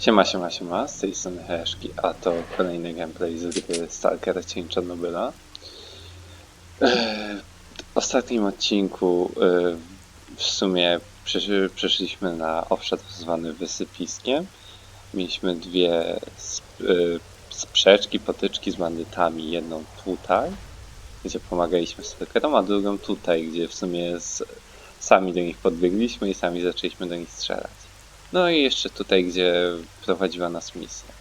Siema, siema, siema, z tej strony Heszki, a to kolejny gameplay z gry Stalker Cień Czarnobyla. W ostatnim odcinku e, w sumie przesz- przeszliśmy na obszar zwany wysypiskiem. Mieliśmy dwie e, sprzeczki, potyczki z bandytami, jedną tutaj, gdzie pomagaliśmy Stalkerom, a drugą tutaj, gdzie w sumie sami do nich podbiegliśmy i sami zaczęliśmy do nich strzelać. No i jeszcze tutaj, gdzie prowadziła nas misja.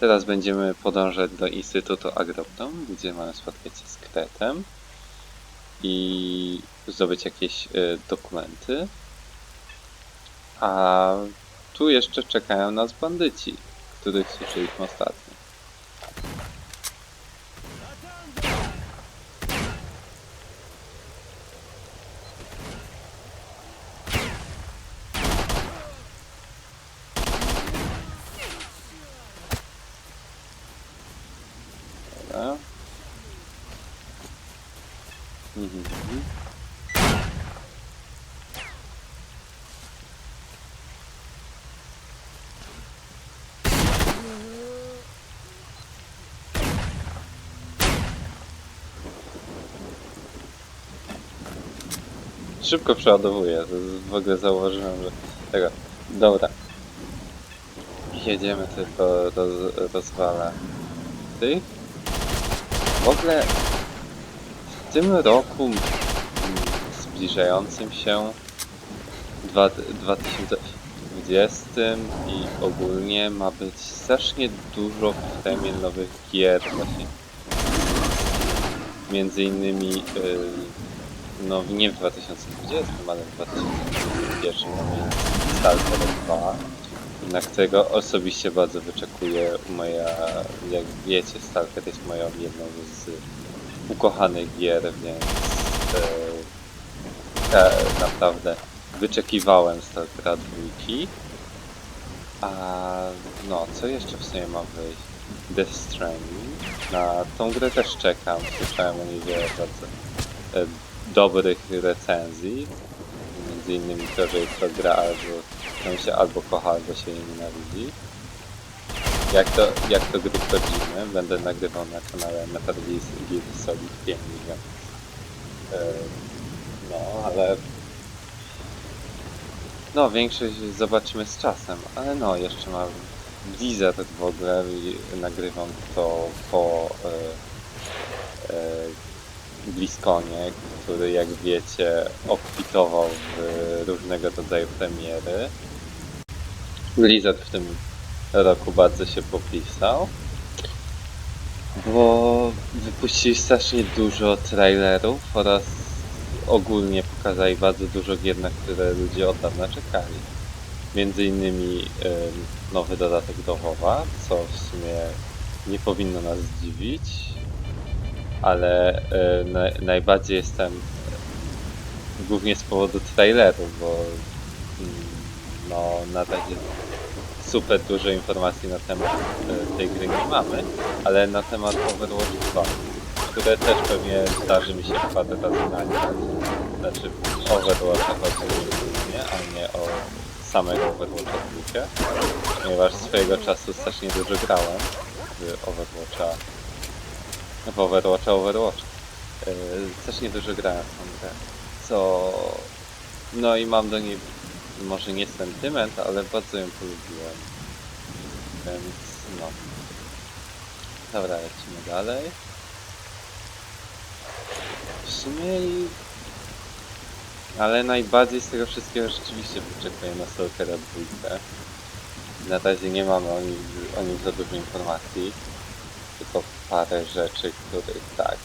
Teraz będziemy podążać do Instytutu Agroptom, gdzie mamy spotkać się z Kretem i zdobyć jakieś y, dokumenty. A tu jeszcze czekają nas bandyci, których słyszeliśmy ostatnio. Szybko przeładowuję. W ogóle zauważyłem, że tego. Dobra. Jedziemy tylko roz, rozwalę tych. W ogóle w tym roku zbliżającym się dwa, 2020 i ogólnie ma być strasznie dużo premier nowych gier właśnie. Między innymi yy, no nie w 2020, ale w 2021 mamy Stalker 2 na którego osobiście bardzo wyczekuję. Moja, jak wiecie, Stalker jest moją jedną z ukochanych gier, więc e, e, naprawdę wyczekiwałem Stalkera dwójki. A no, co jeszcze w sumie ma wyjść? Death Stranding. Na tą grę też czekam. Słyszałem o niej wiele bardzo e, dobrych recenzji. Między innymi to, że jest to gra, się albo kocha, albo się nienawidzi. Jak to, jak to gry wchodzimy, będę nagrywał na kanale Metal Gear Solid 5, więc e, no, ale no, większość zobaczymy z czasem, ale no, jeszcze mam Blizzard w ogóle nagrywam to po e, e, BlizzConie, który jak wiecie obfitował w różnego rodzaju premiery. Blizzard w tym roku bardzo się popisał, bo wypuścili strasznie dużo trailerów oraz ogólnie pokazali bardzo dużo gier, na które ludzie od dawna czekali. Między innymi ym, nowy dodatek do WoWa, co w sumie nie powinno nas zdziwić, ale y, na, najbardziej jestem głównie z powodu traileru, bo mm, no na razie super dużo informacji na temat y, tej gry nie mamy, ale na temat Overwatch 2, które też pewnie zdarzy mi się parę razy nagrać. Znaczy Overwatcha chodzi nie, a nie o samego Overwatcha 2, ponieważ swojego czasu strasznie dużo grałem w Overwatcha w Overwatcha, Overwatch. Yy, strasznie dużo grałem w tą grę. Co... No i mam do niej może nie sentyment, ale bardzo ją polubiłem. Więc no. Dobra, lecimy dalej. W sumie i... Ale najbardziej z tego wszystkiego rzeczywiście wyczekuję na Stalkera 2. Na razie nie mamy o nim, o nim za dużo informacji tylko parę rzeczy, których tak,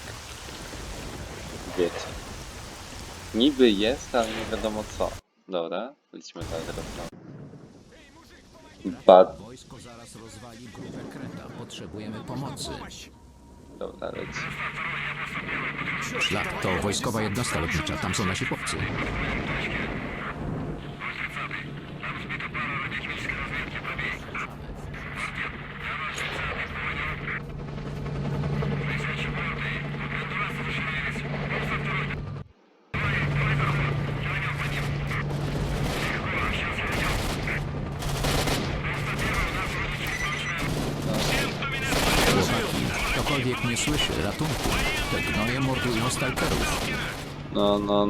wiecie. Niby jest, ale nie wiadomo co. Dobra, lecimy dalej rozmawiać. Bad, Wojsko zaraz rozwali grupę Kreta. Potrzebujemy pomocy. dobra, leci. Szlak to wojskowa jednostka lotnicza. Tam są nasi chłopcy.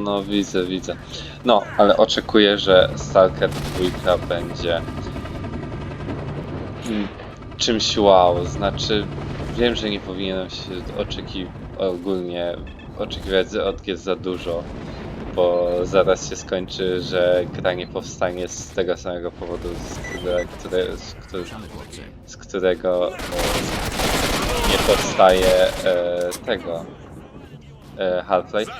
No, widzę, widzę. No, ale oczekuję, że Stalker 2 będzie mm, czymś wow. Znaczy, wiem, że nie powinienem się oczeki ogólnie oczekiwać od gier za dużo, bo zaraz się skończy, że gra nie powstanie z tego samego powodu, z, które, które, z, który, z którego e, nie powstaje e, tego e, Half-Life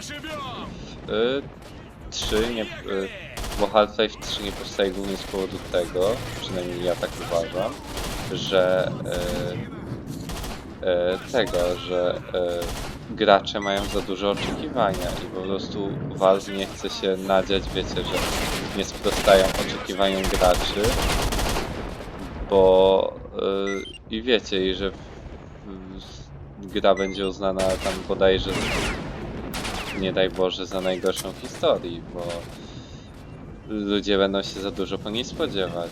y, 3 nie, y, bo Half-Life 3 nie powstaje głównie z powodu tego, przynajmniej ja tak uważam, że y, y, tego, że y, gracze mają za duże oczekiwania i po prostu Valve nie chce się nadziać, wiecie, że nie sprostają oczekiwaniom graczy, bo y, i wiecie, i że gra będzie uznana tam bodajże nie daj Boże za najgorszą w historii, bo ludzie będą się za dużo po niej spodziewać.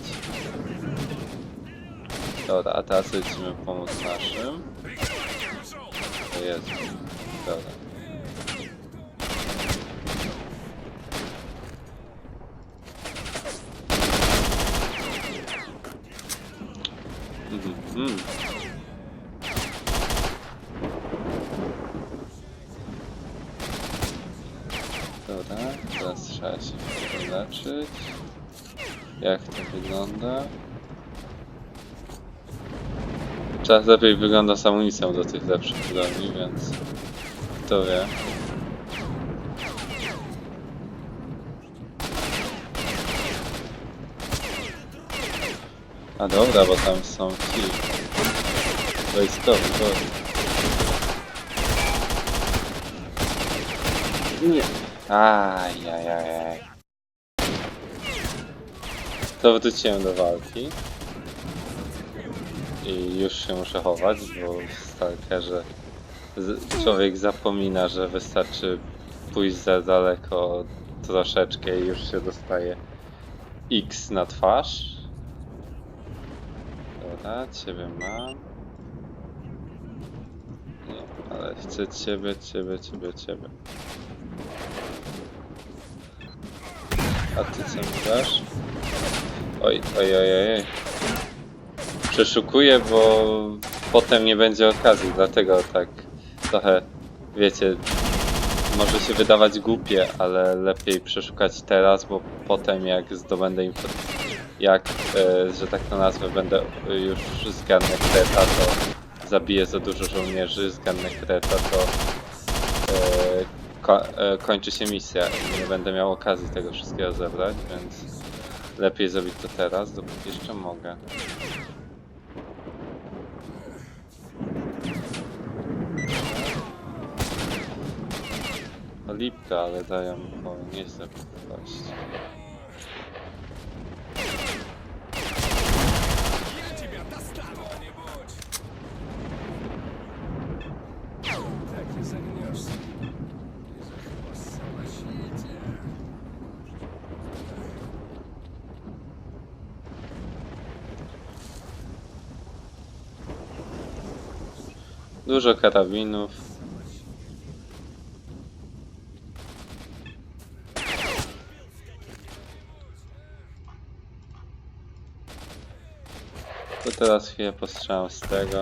Dobra, a teraz lecimy pomóc naszym. O Jezu. Dobra. Mhm, mhm. Dobra, teraz trzeba się wyleczyć. Jak to wygląda? Czas lepiej wygląda z amunicją do tych lepszych broni, więc kto wie. A dobra, bo tam są ci wojskowi, dobra. Nie. Ajajajaj. To wróciłem do walki. I już się muszę chować, bo w Stalkerze człowiek zapomina, że wystarczy pójść za daleko troszeczkę i już się dostaje X na twarz. Dobra, ciebie mam. Nie, ale chcę ciebie, ciebie, ciebie, ciebie. A ty co mi dasz? Oj, oj, oj, oj. Przeszukuję, bo potem nie będzie okazji, dlatego tak trochę, wiecie, może się wydawać głupie, ale lepiej przeszukać teraz, bo potem jak zdobędę info, jak, e, że tak to nazwę, będę już zgarnę kreta, to zabiję za dużo żołnierzy, zgarnę kreta, to e, ko e, kończy się misja i nie będę miał okazji tego wszystkiego zebrać, więc lepiej zrobić to teraz, dopóki jeszcze mogę. Lipka, ale dają po nieźle kość. Dużo karabinów. To teraz chwilę postrzelam z tego.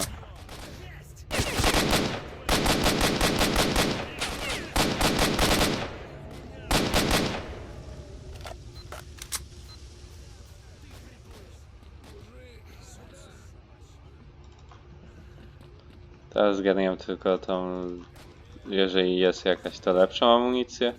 Teraz zgarniam tylko tą, jeżeli jest jakaś to lepszą amunicję.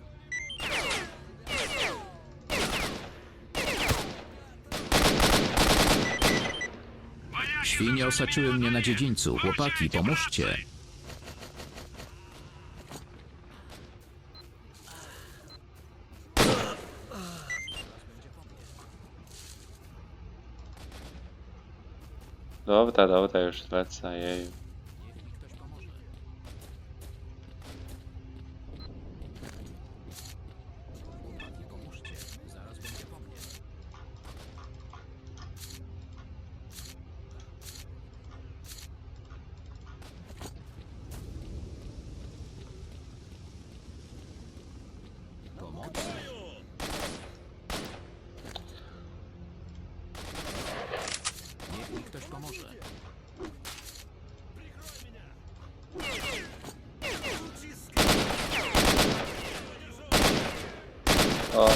Świnie osaczyły mnie na dziedzińcu. Chłopaki, pomóżcie. Dobra, dobra, już lecę, jej. Pomoże. O.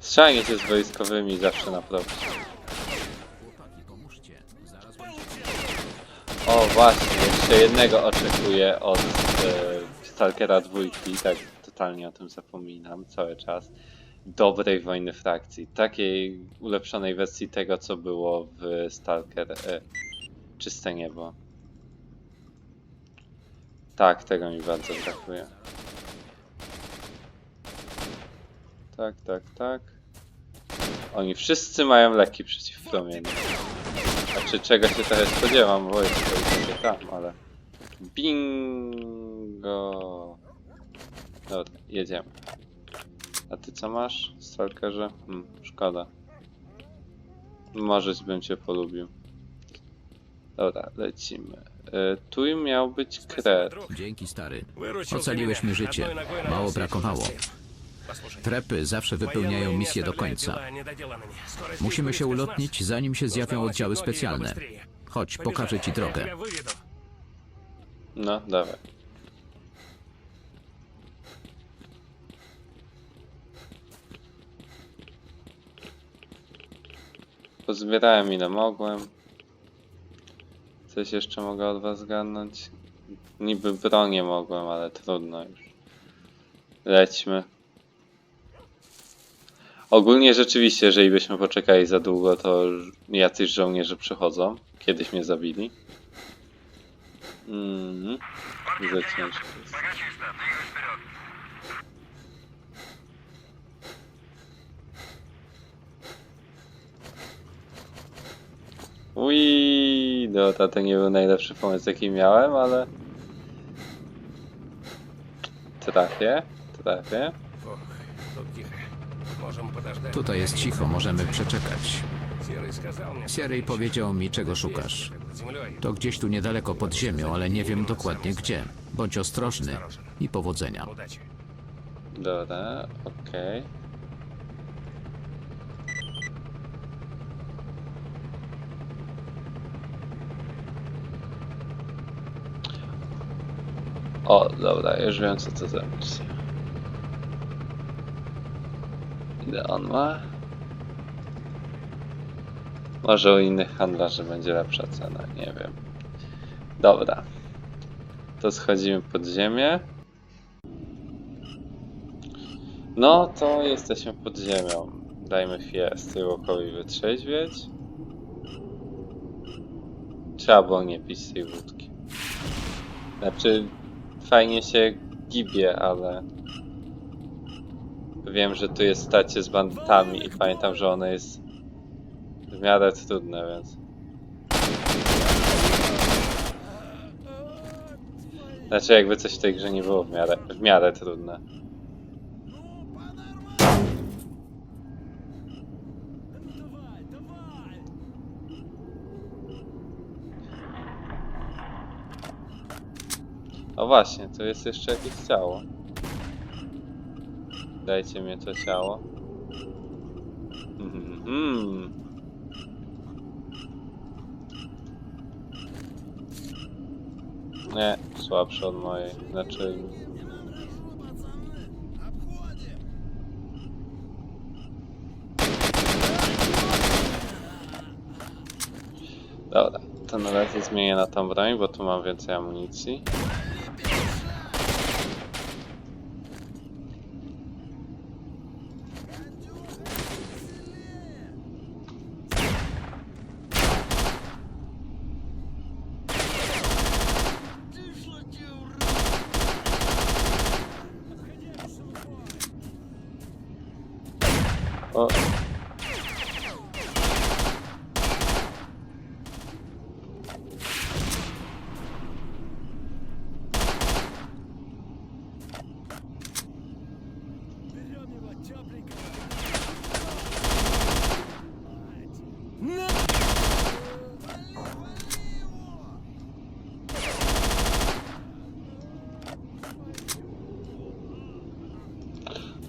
Strzelanie się z wojskowymi zawsze na plus. Chłopaki, pomóżcie. Zaraz będzie... O właśnie, jeszcze jednego oczekuję od e, Stalkera dwójki, tak totalnie o tym zapominam cały czas. Dobrej wojny frakcji, takiej ulepszonej wersji tego co było w Stalker e, Czyste Niebo. Tak, tego mi bardzo brakuje. Tak, tak, tak. Oni wszyscy mają leki przeciwpromienne. Znaczy czego się teraz spodziewam, bo jest to tam, ale... Bingo! Dobra, jedziemy. A ty co masz, stalkerze? Hmm, szkoda. Może bym cię polubił. Dobra, lecimy. E, tu miał być kret. Dzięki, stary. Ocaliłeś mi życie. Mało brakowało. Trepy zawsze wypełniają misję do końca. Musimy się ulotnić, zanim się zjawią oddziały specjalne. Chodź, pokażę ci drogę. No, dawaj. Pozbierałem ile mogłem. Coś jeszcze mogę od was zgarnąć? Niby bronię mogłem, ale trudno już. Lećmy. Ogólnie rzeczywiście, jeżeli byśmy poczekali za długo, to jacyś żołnierze przychodzą. Kiedyś mnie zabili. Mhm. Za ciężko jest. Ui, no to, to nie był najlepszy pomysł jaki miałem, ale... Trafię, trafię. Ох, тут тихо. Можем подождать. Tutaj jest cicho, możemy przeczekać. Серый сказал мне, что Sierry powiedział mi, czego szukasz. под землей. To gdzieś tu niedaleko pod ziemią, ale nie wiem dokładnie gdzie. Bądź ostrożny i powodzenia. Удачи. Dobra, okej. O, dobra, już wiem co to misja. Ile on ma? Może u innych handlarzy będzie lepsza cena, nie wiem. Dobra. To schodzimy pod ziemię. No to jesteśmy pod ziemią. Dajmy chwilę Styłokowi wytrzeźwieć. Trzeba było nie pić tej wódki. Znaczy, fajnie się gibie, ale... Wiem, że tu jest stacie z banditami i pamiętam, że ono jest w miarę trudne, więc... Znaczy, jakby coś w tej grze nie było w miarę, w miarę trudne. O właśnie, tu jest jeszcze jakieś ciało. Dajcie mi to ciało. Mhm. Nie, słabsze od mojej. Znaczy... Dobra, to na razie zmienię na tą broń, bo tu mam więcej amunicji. O.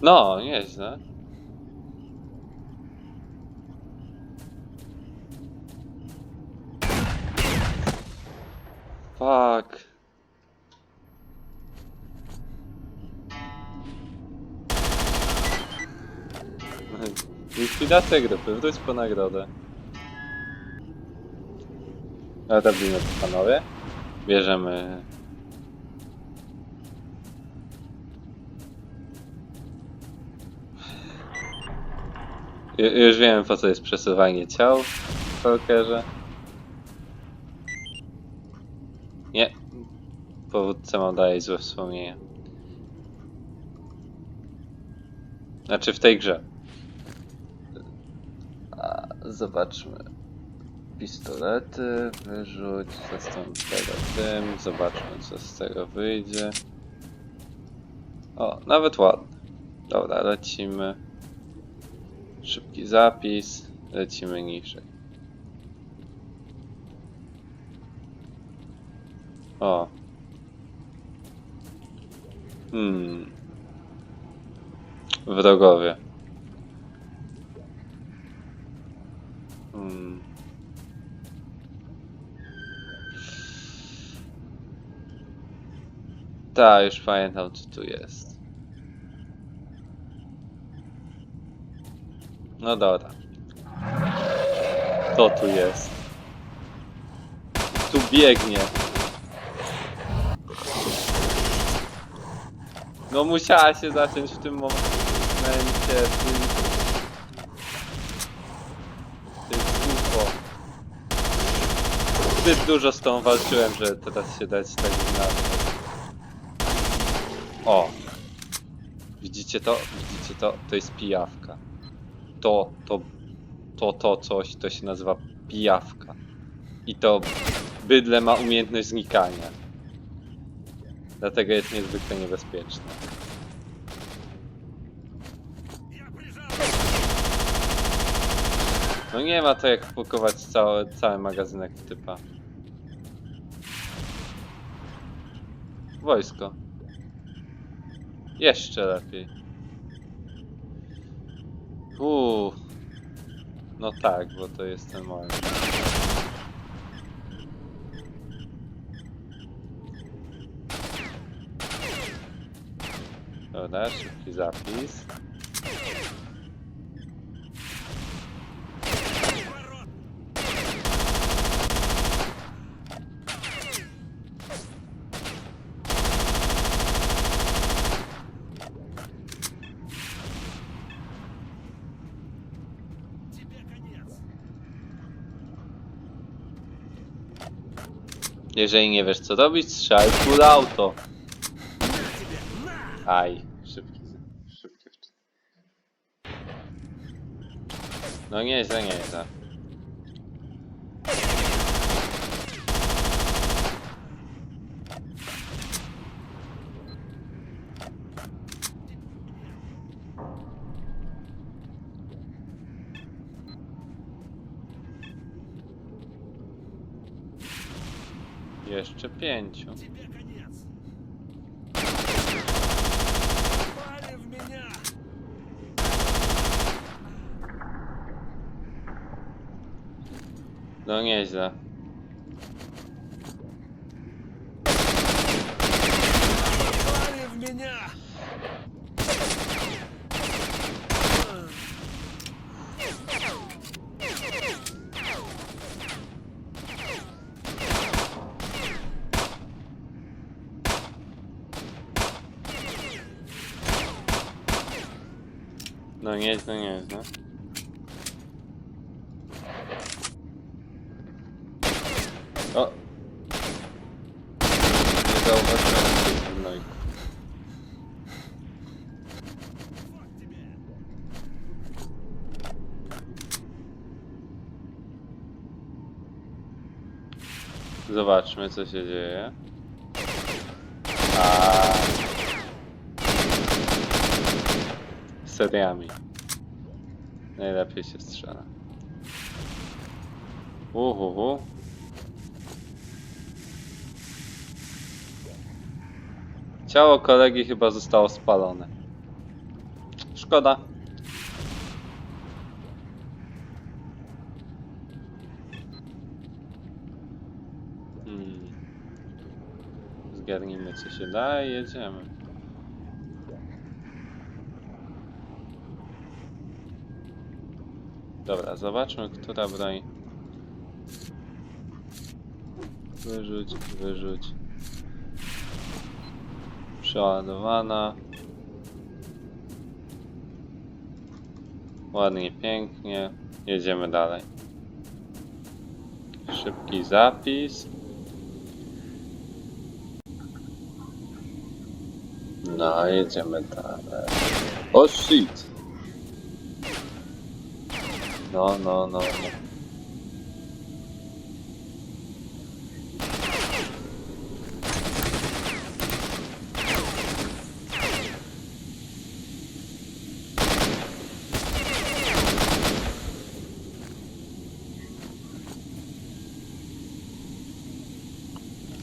No, nieźle. Fuck. Likwidacja grupy, wróć po nagrodę. No robimy to panowie. Bierzemy... Ju- Już wiemy po co jest przesuwanie ciał w Stalkerze. Nie. Powódca mam dalej złe wspomnienia. Znaczy w tej grze. A, zobaczmy. Pistolety, wyrzuć, zastąp tego tym, zobaczmy co z tego wyjdzie. O, nawet ładne. Dobra, lecimy. Szybki zapis, lecimy niżej. O. Hmm. Wrogowie. Hmm. Tak, już pamiętam co tu jest. No dobra. To tu jest. Tu biegnie. No musiała się zacząć w tym momencie. Ty, ty. Zbyt dużo z tą walczyłem, że teraz się dać tak inaczej. O! Widzicie to? Widzicie to? To jest pijawka. To, to, to, to coś, to się nazywa pijawka. I to bydle ma umiejętność znikania. Dlatego jest niezwykle niebezpieczne. No nie ma to jak wpakować cały, cały magazynek typa. Wojsko. Jeszcze lepiej. Uuu. No tak, bo to jest ten moment. Dobra, szybki zapis. Jeżeli nie wiesz co robić, strzelaj full auto. Aj, szybki, szybki. No nieźle, nieźle. Jeszcze ничего. Тебе Да не, знаю. Zobaczmy co się dzieje. A seriami. Najlepiej się strzela. Uhuhu. Ciało kolegi chyba zostało spalone. Szkoda. Hmm. Zgarnijmy co się da i jedziemy. Dobra, zobaczmy, która broń. Wyrzuć, wyrzuć. Przeładowana. Ładnie, pięknie. Jedziemy dalej. Szybki zapis. No, jedziemy dalej. O shit! No, no, no, no.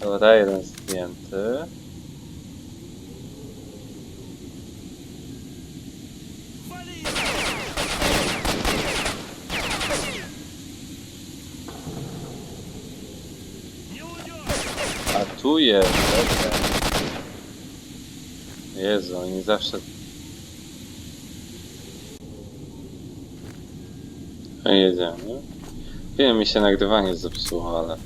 Dobra, jeden zdjęty. Atakuje. Jezu, oni zawsze... No jedziemy. Wiem, mi się nagrywanie zepsuło, ale...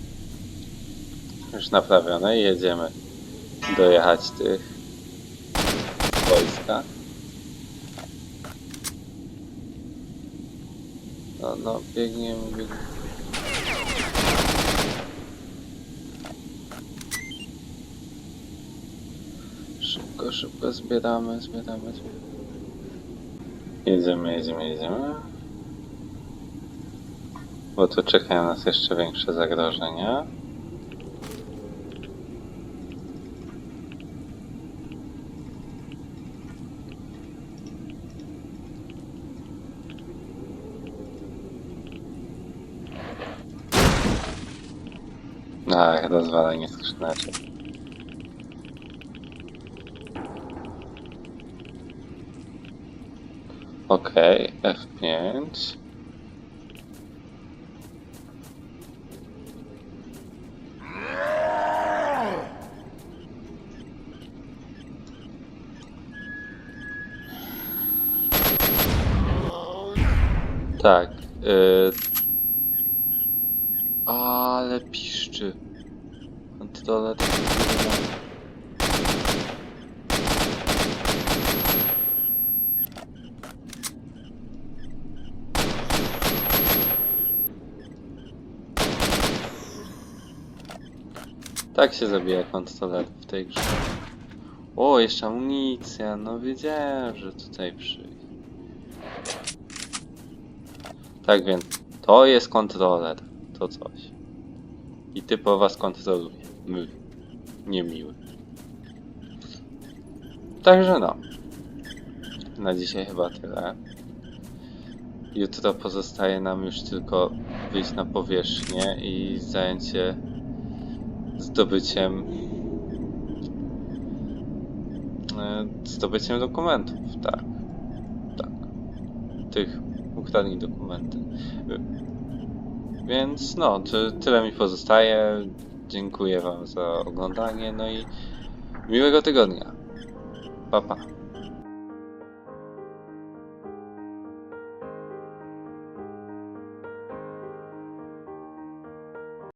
Już naprawione i jedziemy dojechać tych wojska. No, no, biegniemy, biegniemy. Szybko, szybko zbieramy, zbieramy, zbieramy. Jedziemy, jedziemy, jedziemy. Bo tu czekają nas jeszcze większe zagrożenia. Ach, rozwalenie skrzyneczek. Okej, F5. Tak. y, Tak się zabija kontroler w tej grze. O, jeszcze amunicja. No wiedziałem, że tutaj przyjdzie. Tak więc, to jest kontroler. To coś. I typo was kontroluje. My. Niemiły. Także no. Na dzisiaj chyba tyle. Jutro pozostaje nam już tylko wyjść na powierzchnię i zająć się zdobyciem e, zdobyciem dokumentów, tak. Tak. Tych ukradnij dokumenty. Więc no, ty, tyle mi pozostaje. Dziękuję wam za oglądanie, no i miłego tygodnia. Pa pa.